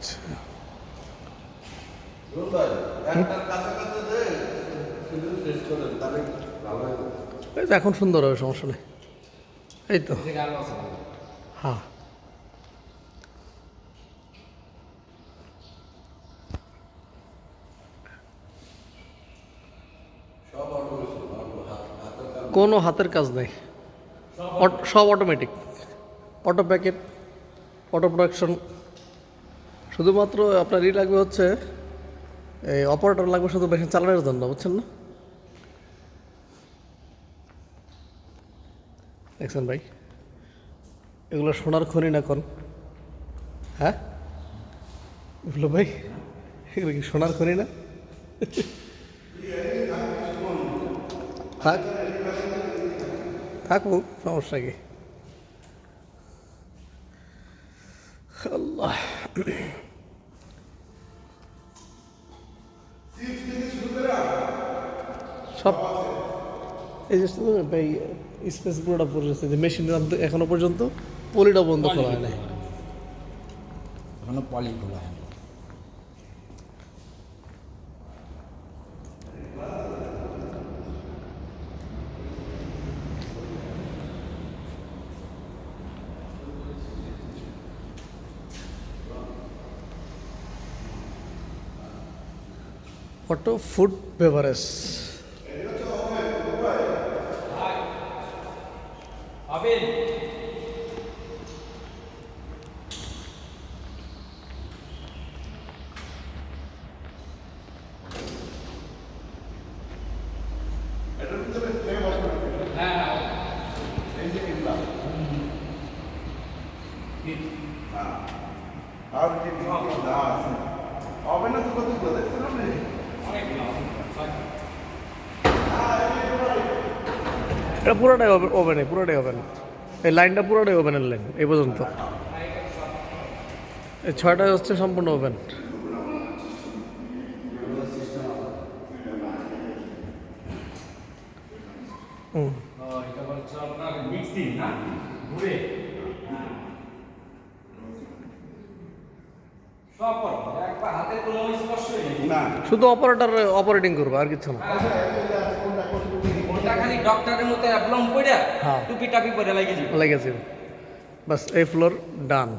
আচ্ছা। এখন সুন্দর হবে সমস্যা নেই। এই তো। হ্যাঁ। কোনো হাতের কাজ নেই। অট- সব automatic auto packet auto production শুধুমাত্র আপনার ই লাগবে হচ্ছে, এই অপারেটর লাগবে শুধু মেশিন চালানোর জন্য, বুঝছেন না? দেখছেন ভাই? এগুলো সোনার খনি না কোন? হ্যাঁ? এগুলো ভাই, এগুলো কি সোনার খনি না? থাক। থাকুক, সমস্যা কি? আল্লাহ। সব এই যে ভাই স্পেস পুরোটা পড়েছে, যে মেশিন এখনও পর্যন্ত পলিটা বন্ধ করা হয় না এখনও পলি খোলা হয় অটো ফুড বেভারেজ যে আর যে না আছে ওভেনে তো কতগুলো দেখছেন এটা পুরোটাই ওভেনে পুরোটাই ওভেন এই লাইনটা পুরোটাই ওভেনের লাইন এই পর্যন্ত। এই ছয়টা হচ্ছে সম্পূর্ণ ওভেন হুম। শুধু অপারেটর অপারেটিং করব আর কিছু না। ওটা খালি ডক্টরের মতো অ্যাপ্লম করে হ্যাঁ। টুপি টাপি পরে লাগিয়ে দিবে। লেগেছে বাস এই ফ্লোর ডান